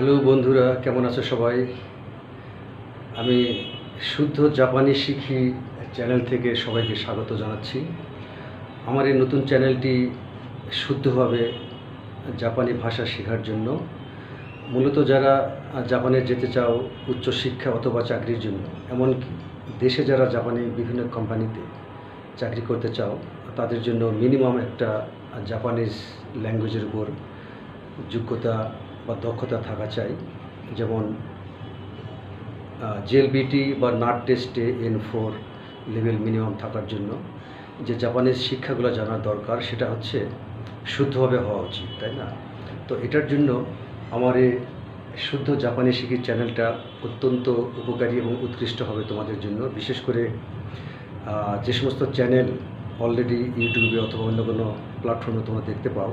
Hello বন্ধুরা, কেমন আছো সবাই? আমি শুদ্ধ জাপানি শিখি চ্যানেল থেকে সবাইকে স্বাগত জানাচ্ছি। আমার এই নতুন চ্যানেলটি শুদ্ধভাবে জাপানি ভাষা শেখার জন্য। মূলত যারা জাপানে যেতে চাও, উচ্চশিক্ষা অথবা চাকরির জন্য, এমনকি দেশে যারা জাপানি বিভিন্ন কোম্পানিতে চাকরি করতে চাও, তাদের জন্য মিনিমাম একটা জাপানিজ ল্যাঙ্গুয়েজের উপর যোগ্যতা বা দক্ষতা থাকা চাই। যেমন জেলবিটি বা নাট টেস্টে এন ফোর লেভেল মিনিমাম থাকার জন্য। যে জাপানিজ শিক্ষাগুলো জানার দরকার, সেটা হচ্ছে শুদ্ধভাবে হওয়া উচিত, তাই না? তো এটার জন্য আমার এই শুদ্ধ জাপানি শিখির চ্যানেলটা অত্যন্ত উপকারী এবং উৎকৃষ্ট হবে তোমাদের জন্য। বিশেষ করে যে সমস্ত চ্যানেল অলরেডি ইউটিউবে অথবা অন্য কোনো প্ল্যাটফর্মে তোমরা দেখতে পাও,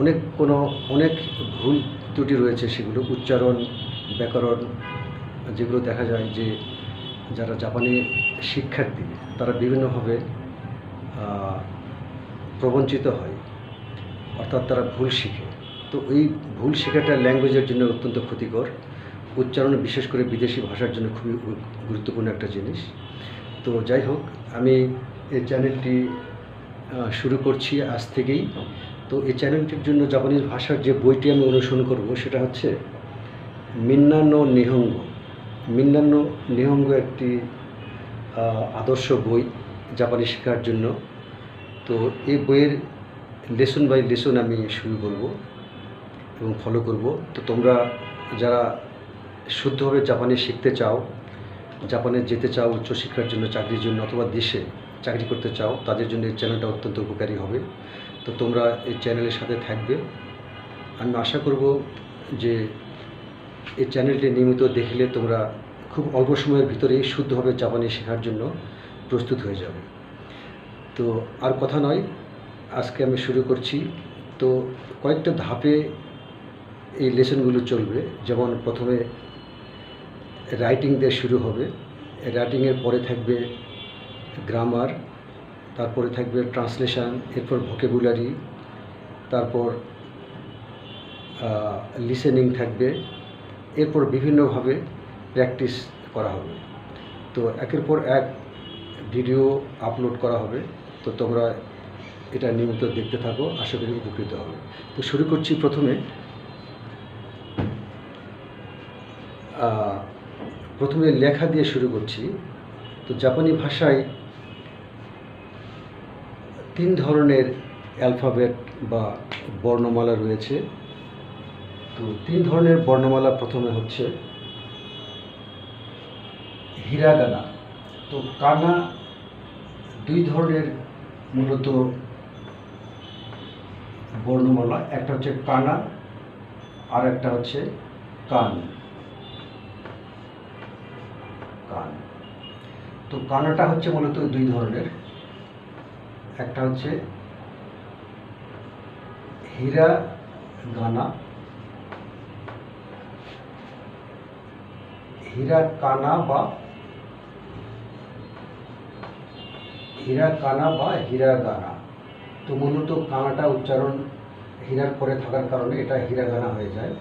অনেক কোনো, অনেক ভুল ত্রুটি রয়েছে সেগুলো। উচ্চারণ, ব্যাকরণ, যেগুলো দেখা যায় যে যারা জাপানি শিক্ষার্থী, তারা বিভিন্নভাবে প্রবঞ্চিত হয়, অর্থাৎ তারা ভুল শিখে। তো এই ভুল শেখাটা ল্যাঙ্গুয়েজের জন্য অত্যন্ত ক্ষতিকর। উচ্চারণ, বিশেষ করে বিদেশি ভাষার জন্য খুবই গুরুত্বপূর্ণ একটা জিনিস। তো যাই হোক, আমি এই চ্যানেলটি শুরু করছি আজ থেকেই। তো এই চ্যানেলটির জন্য জাপানিজ ভাষার যে বইটি আমি অনুসরণ করব সেটা হচ্ছে মিন্নানো নিহঙ্গ মিন্নানো নিহঙ্গ একটি আদর্শ বই জাপানি শেখার জন্য। তো এই বইয়ের লেসন বাই লেসন আমি শুরু করব এবং ফলো করব। তো তোমরা যারা শুদ্ধভাবে জাপানি শিখতে চাও জাপানে যেতে চাও উচ্চশিক্ষার জন্য, চাকরির জন্য অথবা দেশে চাকরি করতে চাও, তাদের জন্য এই চ্যানেলটা অত্যন্ত উপকারী হবে। তো তোমরা এই চ্যানেলের সাথে থাকবে। আমি আশা করব যে এই চ্যানেলটি নিয়মিত দেখলে তোমরা খুব অল্প সময়ের ভিতরেই শুদ্ধভাবে জাপানি শেখার জন্য প্রস্তুত হয়ে যাবে। তো আর কথা নয়, আজকে আমি শুরু করছি। তো কয়েকটা ধাপে এই লেসনগুলো চলবে। যেমন প্রথমে রাইটিং দিয়ে শুরু হবে। রাইটিংয়ের পরে থাকবে গ্রামার তারপরে থাকবে ট্রান্সলেশান, এরপর ভোকেবুলারি, তারপর লিসেনিং থাকবে, এরপর বিভিন্নভাবে প্র্যাকটিস করা হবে। তো একের পর এক ভিডিও আপলোড করা হবে। তো তোমরা এটা নিয়মিত দেখতে থাকো, আশা করি উপকৃত হবে। তো শুরু করছি প্রথমে। প্রথমে লেখা দিয়ে শুরু করছি। তো জাপানি ভাষায় তিন ধরনের অ্যালফাবেট বা বর্ণমালা রয়েছে। তো তিন ধরনের বর্ণমালা প্রথমে হচ্ছে হিরাগানা। তো কানা দুই ধরনের মূলত বর্ণমালা, একটা হচ্ছে কানা আর একটা হচ্ছে কান। কান। তো কানাটা হচ্ছে মূলত দুই ধরনের। একটা হচ্ছে হীরা গানা হীরা কানা বা হীরা কানা বা হীরা গানা তো মূলত কানাটা উচ্চারণ হীরার পরে থাকার কারণে এটা হীরা গানা হয়ে যায়।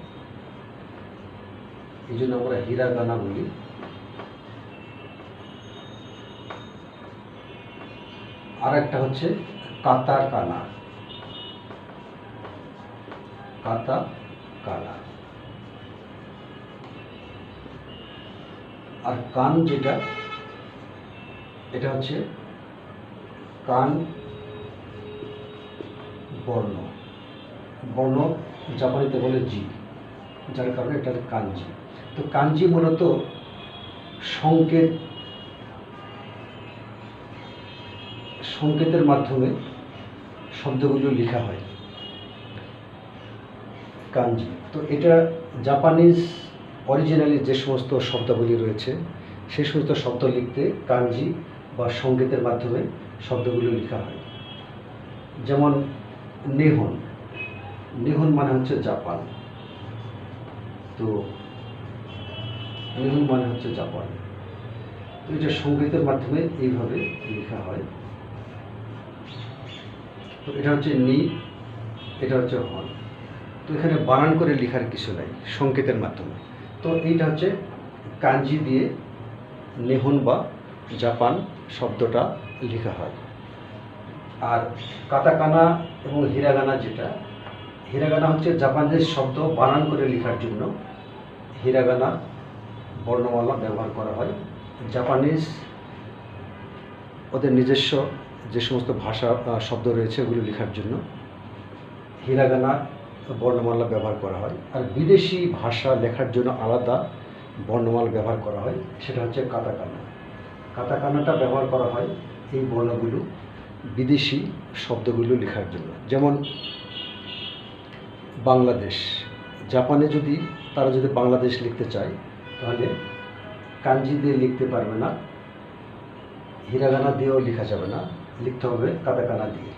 এই জন্য আমরা হীরা গানা বলি। আর একটা হচ্ছে কাতা কানা কাতা কানা আর কান যেটা, এটা হচ্ছে কান বর্ণ। বর্ণ জাপানিতে বলে জি, যার কারণে এটা কাঞ্জি তো কাঞ্জি মূলত সংকেত সংকেতের মাধ্যমে শব্দগুলো লেখা হয়। কাঞ্জি। তো এটা জাপানিজ অরিজিনালি যে সমস্ত শব্দাবলী রয়েছে সেই সমস্ত শব্দ লিখতে কাঞ্জি বা সংকেতের মাধ্যমে শব্দগুলো লেখা হয়। যেমন নেহন। নেহন মানে হচ্ছে জাপান। তো নেহন মানে হচ্ছে জাপান। তো এটা সংকেতের মাধ্যমে এইভাবে লেখা হয়। তো এটা হচ্ছে নি, এটা হচ্ছে হন তো এখানে বানান করে লেখার কিছু নাই, সংকেতের মাধ্যমে। তো এইটা হচ্ছে কাঞ্জি দিয়ে নেহুন বা জাপান শব্দটা লেখা হয়। আর কাতাকানা এবং হিরাগানা যেটা, হিরাগানা হচ্ছে জাপানিজ শব্দ বানান করে লেখার জন্য। হিরাগানা বর্ণমালা ব্যবহার করা হয়। জাপানিজ ওদের নিজস্ব যে সমস্ত ভাষা শব্দ রয়েছে ওগুলো লেখার জন্য হিরাগানা, বর্ণমালা ব্যবহার করা হয়। আর বিদেশি ভাষা লেখার জন্য আলাদা বর্ণমালা ব্যবহার করা হয়, সেটা হচ্ছে কাতাকানা। কাতাকানাটা ব্যবহার করা হয় এই বর্ণগুলো বিদেশি শব্দগুলো লেখার জন্য। যেমন বাংলাদেশ। জাপানে যদি তারা যদি বাংলাদেশ লিখতে চায়, তাহলে কাঞ্জি দিয়ে লিখতে পারবে না। হিরাগানা দিয়েও লেখা যাবে না, লিখতে হবে কাতাকানা দিয়ে।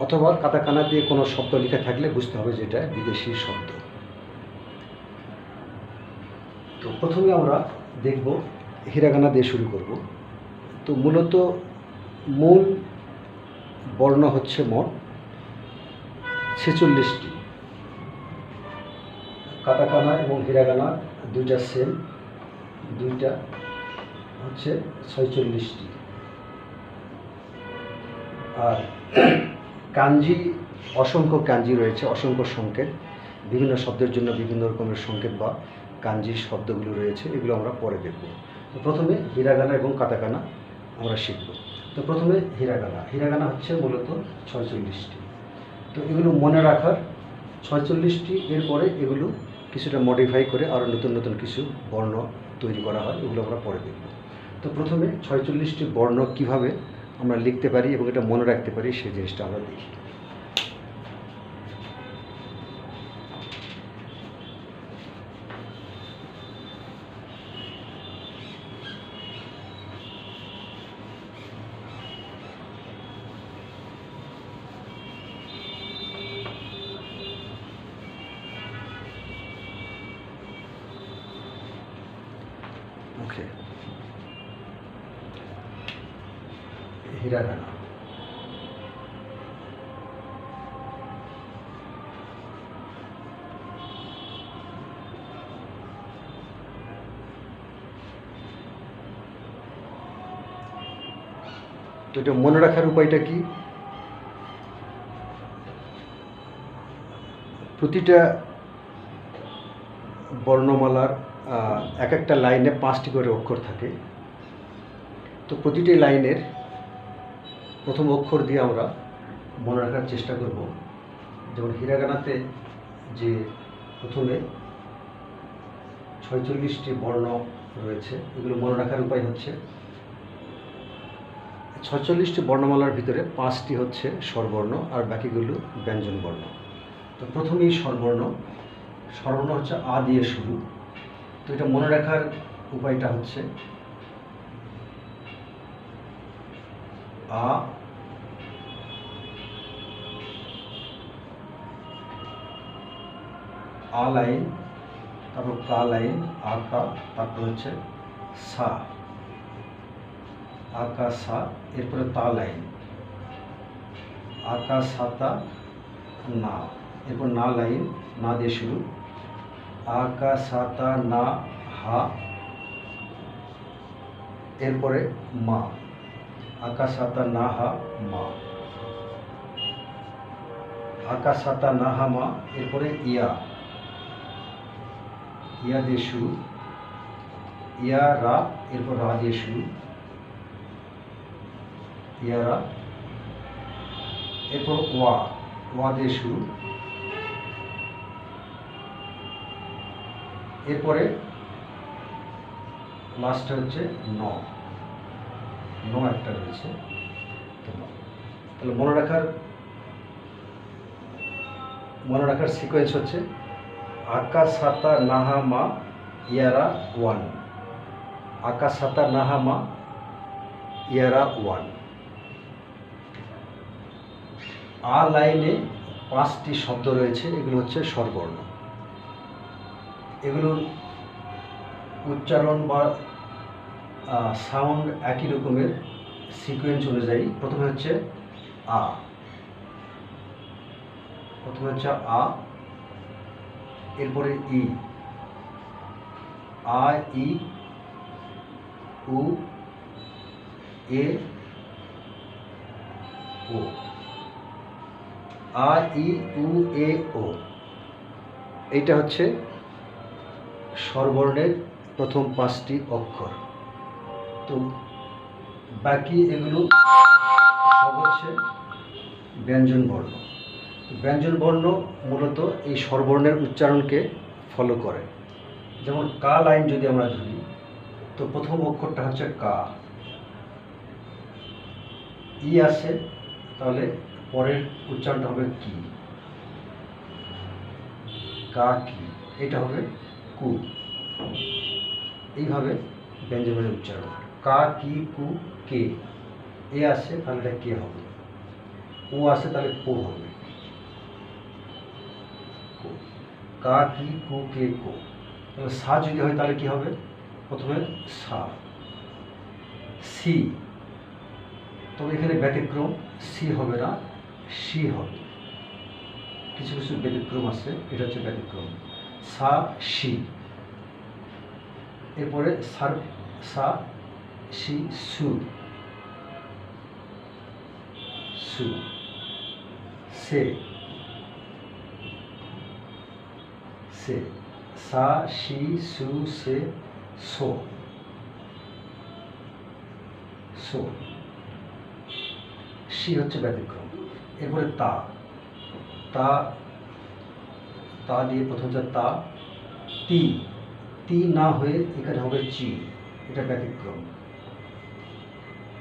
অথবা কাতাকানা দিয়ে কোনো শব্দ লেখা থাকলে বুঝতে হবে যে এটা বিদেশি শব্দ। তো প্রথমে আমরা দেখব হিরাগানা দিয়ে শুরু করব। তো মূলত মূল বর্ণ হচ্ছে মোট ছেচল্লিশটি। কাতাকানা এবং হিরাগানা দুইটা সেম দুইটা হচ্ছে ছয়চল্লিশটি। আর কাঞ্জি, অসংখ্য কাঞ্জি রয়েছে, অসংখ্য সংকেত। বিভিন্ন শব্দের জন্য বিভিন্ন রকমের সংকেত বা কাঞ্জি শব্দগুলো রয়েছে, এগুলো আমরা পরে দেখব। তো প্রথমে হিরাগানা এবং কাতাকানা আমরা শিখব। তো প্রথমে হিরাগানা। হিরাগানা হচ্ছে মূলত ছয়চল্লিশটি। তো এগুলো মনে রাখার ছয়চল্লিশটি, এরপরে এগুলো কিছুটা মডিফাই করে আরও নতুন নতুন কিছু বর্ণ তৈরি করা হয়, এগুলো আমরা পরে দেখব। তো প্রথমে ছয়চল্লিশটি বর্ণ কীভাবে আমরা লিখতে পারি এবং এটা মনে রাখতে পারি সেই জিনিসটা আমরা দেখি ওকে হিরাগানা তো এটা মনে রাখার উপায়টা কি? প্রতিটা বর্ণমালার এক একটা লাইনে পাঁচটি করে অক্ষর থাকে। তো প্রতিটি লাইনের প্রথম অক্ষর দিয়ে আমরা মনে রাখার চেষ্টা করব। যেমন হিরাগানাতে যে প্রথমে ছয়চল্লিশটি বর্ণ রয়েছে, এগুলো মনে রাখার উপায় হচ্ছে। ছয়চল্লিশটি বর্ণমালার ভিতরে পাঁচটি হচ্ছে স্বরবর্ণ আর বাকিগুলো ব্যঞ্জন বর্ণ তো প্রথমেই স্বরবর্ণ। স্বরবর্ণ হচ্ছে আ দিয়ে শুরু। তো এটা মনে রাখার উপায়টা হচ্ছে আ আ লাইন, তারপর কা লাইন, আ কা, তারপর হচ্ছে সা। আকা সা এরপরে তা লাইন আকা সাতা না। এরপর না লাইন না দিয়ে শুরু। আকা সাতা না, হা। এরপরে মা। আকা সাতা না, হা, মা। আকা সাতা না, হা, মা। এরপরে ইয়া। ইয়া দিয়ে শুরু। ইয়া, রা, এরপর রা দিয়ে শুরু। ইয়ারা। এরপর ওয়া ওয়া দিয়ে শুরু। এরপরে লাস্টে হচ্ছে ন। ন একটা রয়েছে। তাহলে মনে রাখার মনে রাখার সিকোয়েন্স হচ্ছে আকা সাতা নাহা মা ইয়ারা ওয়ান। আকা সাতা নাহা মা ইয়ারা ওয়ান। আ লাইনে পাঁচটি শব্দ রয়েছে, এগুলো হচ্ছে স্বরবর্ণ। এগুলোর উচ্চারণ বা সাউন্ড একই রকমের সিকোয়েন্স অনুযায়ী। প্রথমে হচ্ছে আ। প্রথমে হচ্ছে আ, এরপরে ই। আ, ই, উ, এ, ও। আ ই উ এ ও। এইটা হচ্ছে স্বরবর্ণের প্রথম পাঁচটি অক্ষর। তো বাকি এগুলো সব হচ্ছে ব্যঞ্জন বর্ণ। তো ব্যঞ্জন বর্ণ মূলত এই স্বরবর্ণের উচ্চারণকে ফলো করে। যেমন কা লাইন যদি আমরা ধরি, তো প্রথম অক্ষরটা হচ্ছে কা। ই আসে তাহলে পরের উচ্চারণটা হবে কি? কা কি? এটা হবে কু। এইভাবে ব্যঞ্জনের উচ্চারণ। কা, কি, কু, কে। এ আসে, তাহলে এটা কে হবে? ও আসে, তাহলে কো হবে। কো। কা, কি, কু, কে, কো। তাহলে সা যদি হয়, তাহলে কি হবে? প্রথমে সা। সি। তবে এখানে ব্যতিক্রম, সি হবে না। সি হবে। কিছু কিছু ব্যতিক্রম আছে, এটা হচ্ছে ব্যতিক্রম। সা, সি। এরপরে সার, সা, সি, সু। সু। সে। সে। সা, সি, সু, সে, সো। সো। সি হচ্ছে ব্যতিক্রম। এরপরে তা। তা তা দিয়ে প্রথম হচ্ছে তা। তি। তি না হয়ে এখানে হবে চি। এটা ব্যতিক্রম।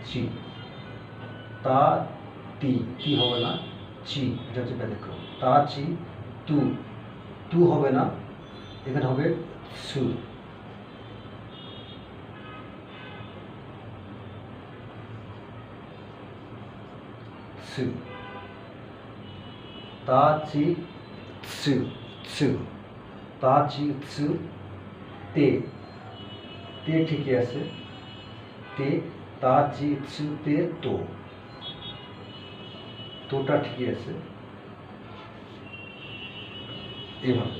চি। তা, তি। তি হবে না, চি। এটা হচ্ছে ব্যতিক্রম। তা, চি, তু। তু হবে না, এখানে হবে সু। সু। তা চি সু সু তা চি সু তে তে ঠিকই আছে, তে তা চি সু তে, তো, তোটা ঠিকই আছে। এভাবে।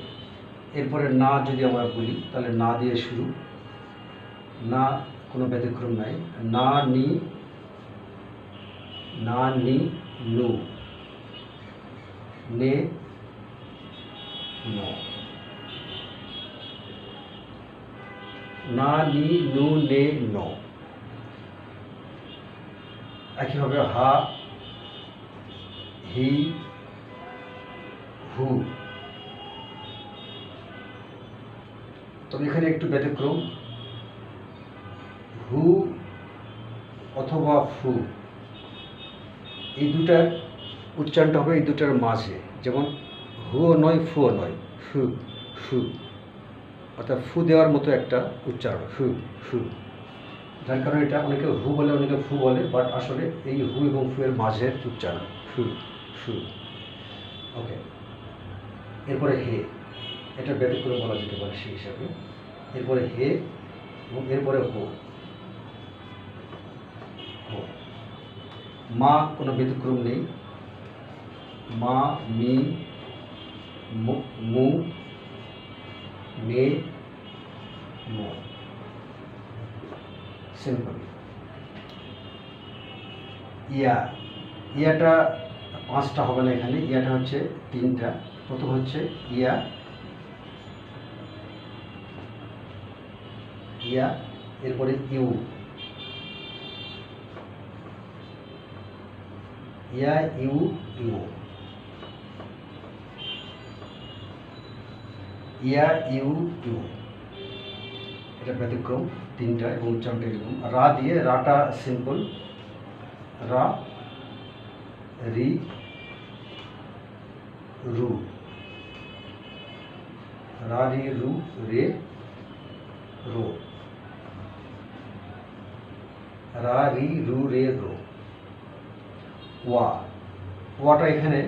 এরপরে না যদি আমরা বলি, তাহলে না দিয়ে শুরু। না কোনো ব্যতিক্রম নাই। না নি না নি নু ন না নি নু নে ন। একইভাবে হা, হি, হু। তবে এখানে একটু ব্যতিক্রম। হু অথবা ফু। এই দুটার উচ্চারণটা হবে এই দুটার মাঝে। যেমন হুও নয় ফুও নয়। ফু ফু অর্থাৎ ফু দেওয়ার মতো একটা উচ্চারণ। ফু ফু যার কারণে এটা অনেকে হু বলে, অনেকে ফু বলে বাট আসলে এই হু এবং ফু এর মাঝের উচ্চারণ। ফু ফু ওকে এরপরে হে। এটা ব্যতিক্রম বলা যেতে পারে সেই হিসাবে। এরপরে হে এবং এরপরে হো। হো। মা, কোনো ব্যতিক্রম নেই। মা, মি, মু- মু, মে সিম্পল ইয়া, ইয়াটা পাঁচটা হবে না এখানে, ইয়াটা হচ্ছে তিনটা। প্রথম হচ্ছে ইয়া। ইয়া, এরপরে ইউ। ইয়া, ইউ ইউ। ইয়া ইউ ইউ এটা ব্যতিক্রম তিনটা এবং উচ্চারণটা এরকম রা দিয়ে রাটা সিম্পল রা রি রু রা রি রু রে রো রা রি রু রে রো ওয়া ওয়াটা এখানে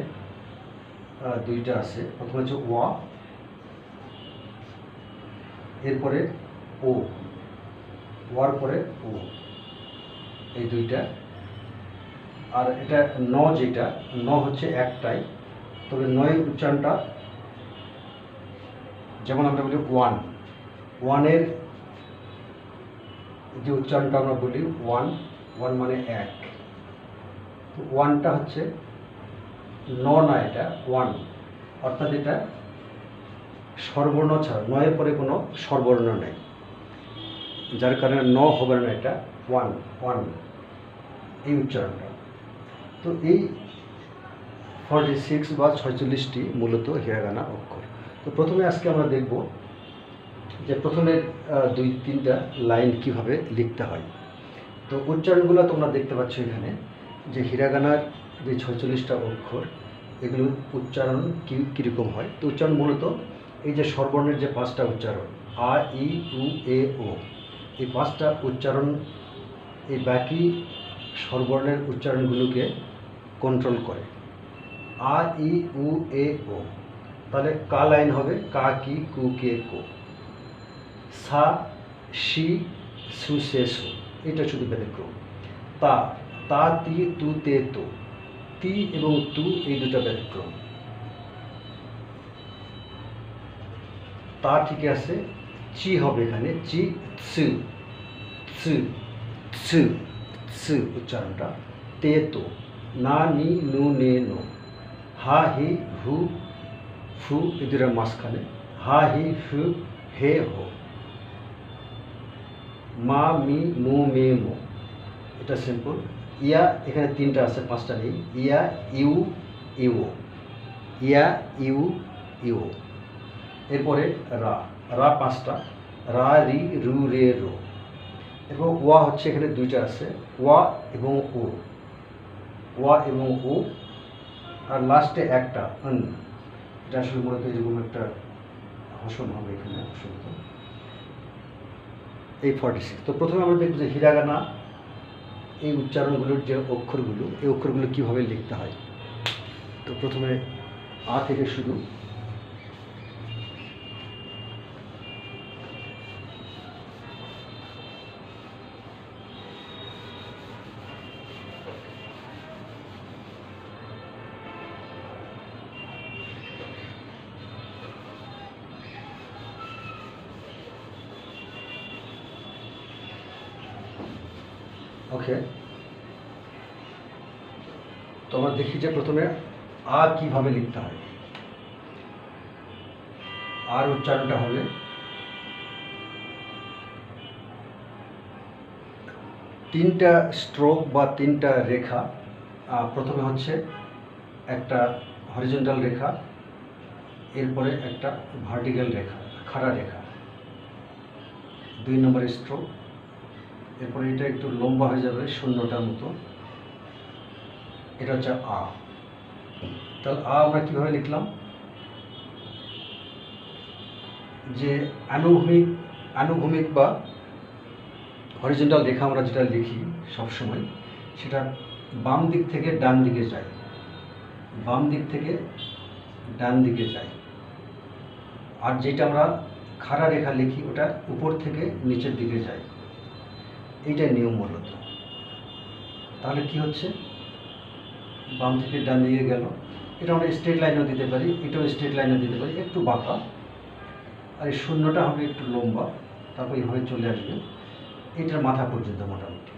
আহ, দুইটা আছে। প্রথমে হচ্ছে ওয়া। এরপরে ও, ওয়ার পরে ও। এই দুইটা। আর এটা ন যেটা, ন হচ্ছে একটাই। তবে নয়ের উচ্চারণটা যেমন আমরা বলি ওয়ান। ওয়ানের যে উচ্চারণটা আমরা বলি ওয়ান ওয়ান মানে এক। তো ওয়ানটা হচ্ছে ন না এটা, ওয়ান। অর্থাৎ এটা স্বরবর্ণ ছাড়া নয়ের পরে কোনো স্বরবর্ণ নেই। যার কারণে ন হবে না এটা ওয়ান ওয়ান এই উচ্চারণটা। তো এই ফর্টি সিক্স বা ছয়চল্লিশটি মূলত হিরাগানা অক্ষর। তো প্রথমে আজকে আমরা দেখব যে প্রথমে দুই, তিনটা লাইন কীভাবে লিখতে হয়। তো উচ্চারণগুলো তোমরা দেখতে পাচ্ছ এখানে যে হিরাগানার যে ছয়চল্লিশটা অক্ষর, এগুলোর উচ্চারণ কী, কীরকম হয়? তো উচ্চারণ মূলত এই যে স্বরবর্ণের যে পাঁচটা উচ্চারণ, আ, ই উ এ, ও, এই পাঁচটা উচ্চারণ, এই বাকি স্বরবর্ণের উচ্চারণগুলোকে কন্ট্রোল করে। আ, ই, উ, এ, ও, তাহলে কা লাইন হবে, কা, কি, কু, কে, কো। সা, শি, সু, সে, সু, এটা শুধু ব্যতিক্রম। তা তা, তি, তু, তে, তো। তি এবং তু এই দুটো ব্যতিক্রম। তা ঠিক আছে। চি হবে এখানে, চি উচ্চারণটা। তে তো না, নি, নু, নে, নো। হা, হি হু ফু এই দুটার মাঝখানে। হা, হি হু হে, হো। মা, মি, মু, মে, মো। এটা সিম্পল ইয়া, এখানে তিনটা আছে, পাঁচটা নেই। ইয়া, ইউ ইউ। ইয়া, ইউ ইউ। এরপরে রা রা পাঁচটা, রা, রি, রু, রে, রো। এবং ওয়া হচ্ছে এখানে দুইটা আছে, ওয়া এবং ও ওয়া এবং ও আর লাস্টে একটা অন এটা আসলে মূলত এরকম একটা হসন হবে এখানে অসুবিধা এই ফর্টি সিক্স তো প্রথমে আমরা দেখব যে হিরাগানা, এই উচ্চারণগুলোর যে অক্ষরগুলো, এই অক্ষরগুলো কীভাবে লিখতে হয়। তো প্রথমে আ থেকে শুরু। যে প্রথমে আ কীভাবে লিখতে হয়? আর উচ্চারণটা হবে তিনটা স্ট্রোক বা তিনটা রেখা প্রথমে হচ্ছে একটা হরিজন্টাল রেখা, এরপরে একটা ভার্টিক্যাল রেখা, খাড়া রেখা। দুই নম্বর স্ট্রোক এরপরে এটা একটু লম্বা হয়ে যাবে, শূন্যটার মতো। এটা হচ্ছে আ। তাহলে আ আমরা কীভাবে লিখলাম? যে আনুভূমিক আনুভূমিক বা হরিজেন্টাল রেখা আমরা যেটা লিখি সবসময়, সেটা বাম দিক থেকে ডান দিকে যায়। বাম দিক থেকে ডান দিকে যায়। আর যেটা আমরা খাড়া রেখা লিখি, ওটা উপর থেকে নিচের দিকে যায়। এইটাই নিয়ম মূলত। তাহলে কি হচ্ছে? বাম থেকে ডান দিকে গেল। এটা আমরা স্ট্রেট লাইনও দিতে পারি, এটাও স্ট্রেট লাইনও দিতে পারি, একটু বাঁকা। আর এই শূন্যটা হবে একটু লম্বা, তারপর এইভাবে চলে আসবে। এটার মাথা পর্যন্ত মোটামুটি।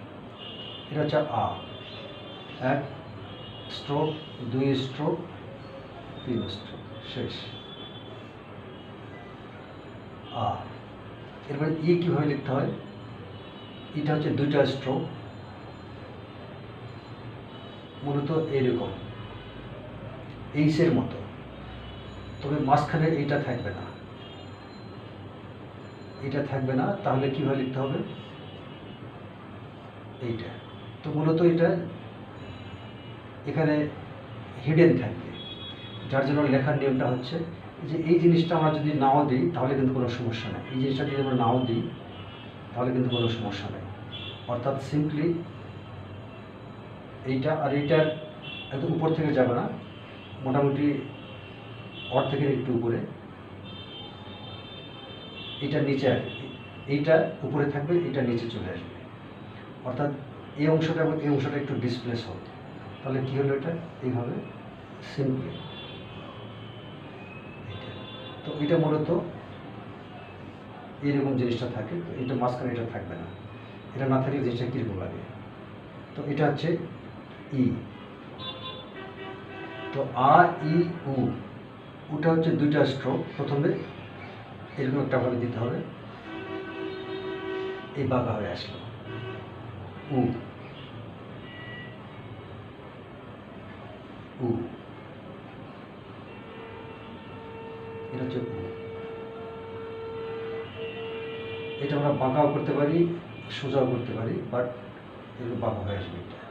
এটা হচ্ছে আ। এক স্ট্রোক দুই স্ট্রোক তিন স্ট্রোক শেষ। আ। এরপরে ই কীভাবে লিখতে হয়? এটা হচ্ছে দুইটা স্ট্রোক মূলত এরকম। এইসের মতো। তবে মাঝখানে এইটা থাকবে না। এটা থাকবে না, তাহলে কীভাবে লিখতে হবে? এইটা। তো মূলত এটা এখানে হিডেন থাকবে। যার জন্য লেখার নিয়মটা হচ্ছে যে এই জিনিসটা আমরা যদি নাও দিই, তাহলে কিন্তু কোনো সমস্যা নেই। এই জিনিসটা যদি আমরা নাও দিই, তাহলে কিন্তু কোনো সমস্যা নেই। অর্থাৎ সিম্পলি এইটা আর এইটার একদম উপর থেকে যাবে না, মোটামুটি অর্ধেকের একটু উপরে। এটা নিচে আসবে এইটা উপরে থাকবে এটা নিচে চলে আসবে। অর্থাৎ এই অংশটা এবং এই অংশটা একটু ডিসপ্লেস হবে। তাহলে কী হলো এটা? এইভাবে সিম্পলি তো এটা মূলত এরকম জিনিসটা থাকে, তো এটা মাঝখানে এটা থাকবে না। এটা না থাকলে জিনিসটা কীরকম লাগে? তো এটা হচ্ছে ই। তো আ, ই, উ ওটা হচ্ছে দুইটা স্ট্রোক প্রথমে। এরকম একটা ভাবে দিতে হবে। এই বাঁকা হয়ে আসলো। উ। উ। এটা হচ্ছে উ। এটা আমরা বাঁকাও করতে পারি, সোজাও করতে পারি বাট এগুলো বাঁকা হয়ে আসবে। এটা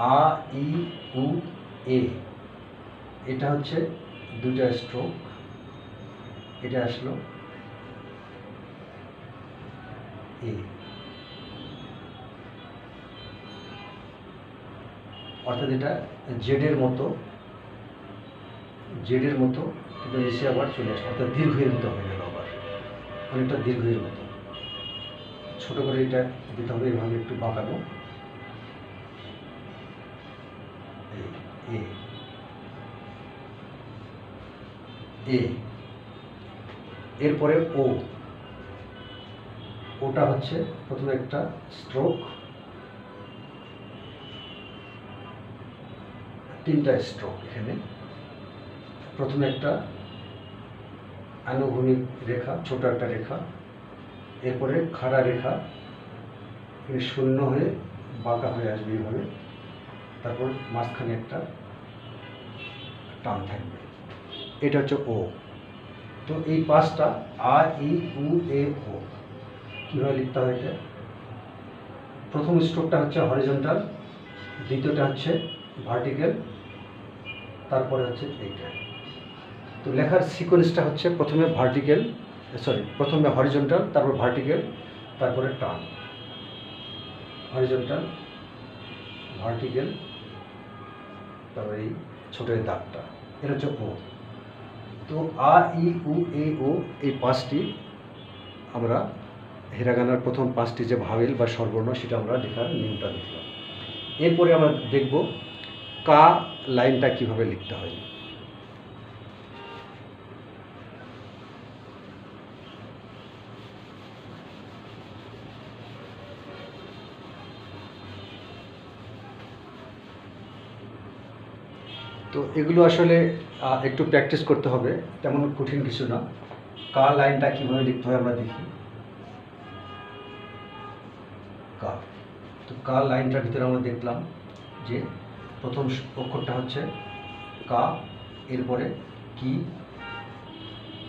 আ, ই, উ, এ। এটা হচ্ছে দুটা স্ট্রোক এটা আসলো এ। অর্থাৎ এটা জেডের মতো। জেডের মতো, কিন্তু এসে আবার চলে আসে অর্থাৎ দীর্ঘের মতো হয়ে গেল আবার। অনেকটা দীর্ঘের মতো। ছোট করে এটা দিতে হবে, এভাবে একটু বাঁকানো এ। এ। এরপরে ও। ওটা হচ্ছে প্রথমে একটা স্ট্রোক তিনটা স্ট্রোক এখানে। প্রথমে একটা আনুভূমিক রেখা, ছোট একটা রেখা। এরপরে খাড়া রেখা শূন্য হয়ে বাঁকা হয়ে আসবে এইভাবে। তারপর মাঝখানে একটা টান থাকবে। এটা হচ্ছে ও। তো এই পাঁচটা আ, ই, উ, এ, ও। কীভাবে লিখতে হয় এটা? প্রথম স্ট্রোকটা হচ্ছে হরিজন্টাল দ্বিতীয়টা হচ্ছে ভার্টিক্যাল তারপরে হচ্ছে এইটা। তো লেখার সিকোয়েন্সটা হচ্ছে প্রথমে ভার্টিক্যাল সরি প্রথমে হরিজন্টাল তারপর ভার্টিক্যাল তারপরে টান। হরিজন্টাল ভার্টিক্যাল তারপরে এই। ছোটো এই দাগটা। এটা হচ্ছে ও। তো আ, ই, উ, এ, ও এই পাঁচটি আমরা হেরাগানার প্রথম পাঁচটি যে ভাবেল বা সর্বর্ণ সেটা আমরা লেখার নিয়মটা দেখলাম। এরপরে আমরা দেখব কা লাইনটা কীভাবে লিখতে হয়। তো এগুলো আসলে একটু প্র্যাকটিস করতে হবে, তেমন কঠিন কিছু না। কা লাইনটা কীভাবে লিখতে হয় আমরা দেখি। কা তো কা লাইনটার ভিতরে আমরা দেখলাম যে, প্রথম অক্ষরটা হচ্ছে কা, এরপরে কি,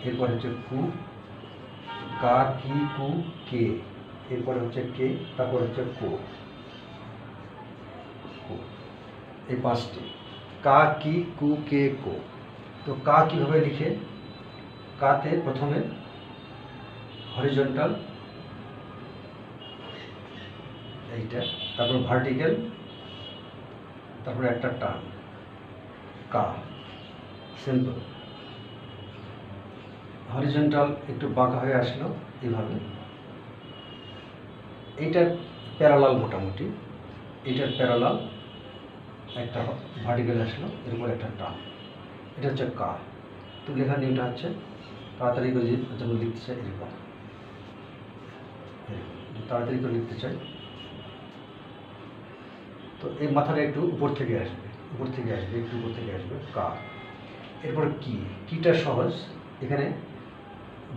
এরপরে হচ্ছে কু, কা, কি, কু, কে, এরপরে হচ্ছে কে, তারপর হচ্ছে কো। এই পাঁচটি। কা, কি, কু, কে, কো। তো কা কীভাবে লিখে? কাতে প্রথমে হরিজন্টাল এইটা, তারপর ভার্টিক্যাল তারপরে একটা টান, কা সিম্পল হরিজন্টাল একটু বাঁকা হয়ে আসলো এইভাবে। এইটার প্যারালাল মোটামুটি, এইটার প্যারালাল একটা ভার্টিক্যাল আসলো, এরপর একটা টান এটা হচ্ছে কা তো লেখার নিয়মটা হচ্ছে, তাড়াতাড়ি করে যে- যেন লিখতে চাই, এরকম। তাড়াতাড়ি করে লিখতে চাই, তো এই মাথাটা একটু উপর থেকে আসবে, উপর থেকে আসবে, একটু উপর থেকে আসবে কা এরপর কি? কিটা সহজ। এখানে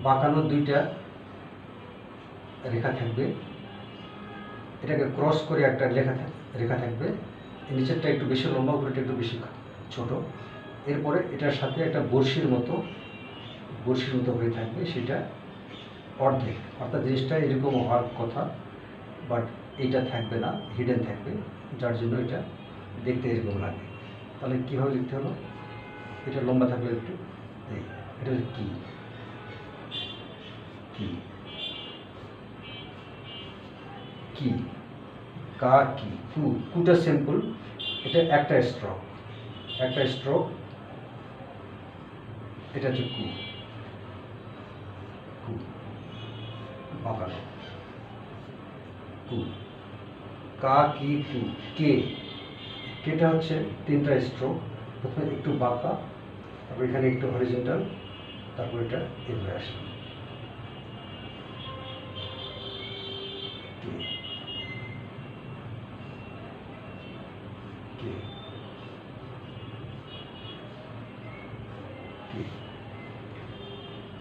বাঁকানো দুইটা রেখা থাকবে। এটাকে ক্রস করে একটা লেখা রেখা থাকবে। নিচেরটা একটু বেশি, লম্বা উপরেটা একটু বেশি ছোট। এরপরে এটার সাথে একটা বড়শির মতো বড়শির মতো হয়ে থাকবে সেটা অর্ধেক। অর্থাৎ জিনিসটা এরকম হওয়ার কথা বাট এটা থাকবে না হিডেন থাকবে, যার জন্য এটা দেখতে এরকম লাগে। তাহলে কীভাবে লিখতে হলো? এটা লম্বা থাকলে একটু এটা কি? কি? কি? কা কি? কু, কুটা সিম্পল এটা একটা স্ট্রোক একটা স্ট্রোক এটা হচ্ছে কু কু, বাঁকানো, কু কা কি, কু, কে, কেটা হচ্ছে তিনটা স্ট্রোক প্রথমে একটু বাঁকা, তারপর এখানে একটু হরিজেন্টাল তারপর এটা এভাবে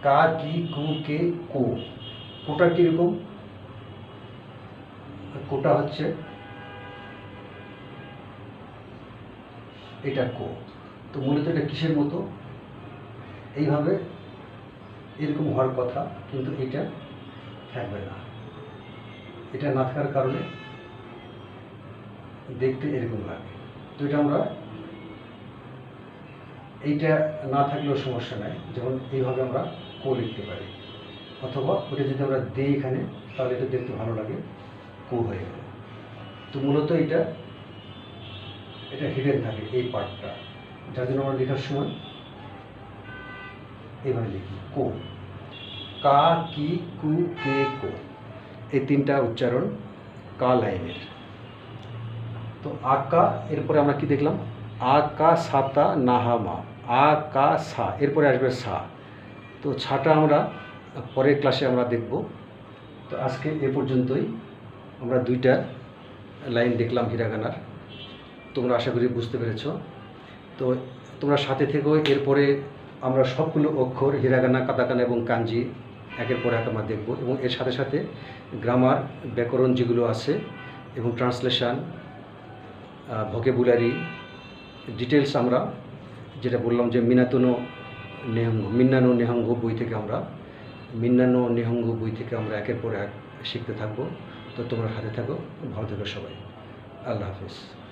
কা কি কু কে, কো। কোটা কীরকম? কোটা হচ্ছে এটা কো। তো মূলত এটা কিসের মতো? এইভাবে এরকম হওয়ার কথা, কিন্তু এটা থাকবে না। এটা না থাকার কারণে দেখতে এরকম লাগে। তো এটা আমরা এইটা না থাকলেও সমস্যা নাই। যেমন এইভাবে আমরা কো লিখতে পারি। অথবা ওটা যদি আমরা দিই এখানে, তাহলে এটা দেখতে ভালো লাগে, কো হয়ে গেল। তো মূলত এটা এটা হিডেন থাকে এই পার্টটা যার জন্য আমরা লেখার সময় এভাবে লিখি, কো। কা, কি, কু, কে, কো। এই তিনটা উচ্চারণ কা লাইনের। তো আকা এরপরে আমরা কি দেখলাম? আকা সাতা নাহামা আ, কা, সা, এরপরে আসবে সা। তো ছাটা আমরা পরের ক্লাসে আমরা দেখব। তো আজকে এ পর্যন্তই। আমরা দুইটা লাইন দেখলাম হিরাগানার তোমরা আশা করি বুঝতে পেরেছ। তো তোমরা সাথে থেকেও এরপরে আমরা সবগুলো অক্ষর হিরাগানা কাতাকানা এবং কাঞ্জি একের পর এক আমরা দেখব এবং এর সাথে সাথে গ্রামার ব্যাকরণ যেগুলো আছে এবং ট্রান্সলেশন ভোকেবুলারি ডিটেলস আমরা যেটা বললাম যে মিনাতনো নেহঙ্গ, মিন্নানো নেহঙ্গ বই থেকে আমরা, মিন্নানো নেহঙ্গ বই থেকে আমরা একের পর এক শিখতে থাকব। তো তোমরা হাতে থাকো, ভালো থেকো সবাই। আল্লাহ হাফিজ।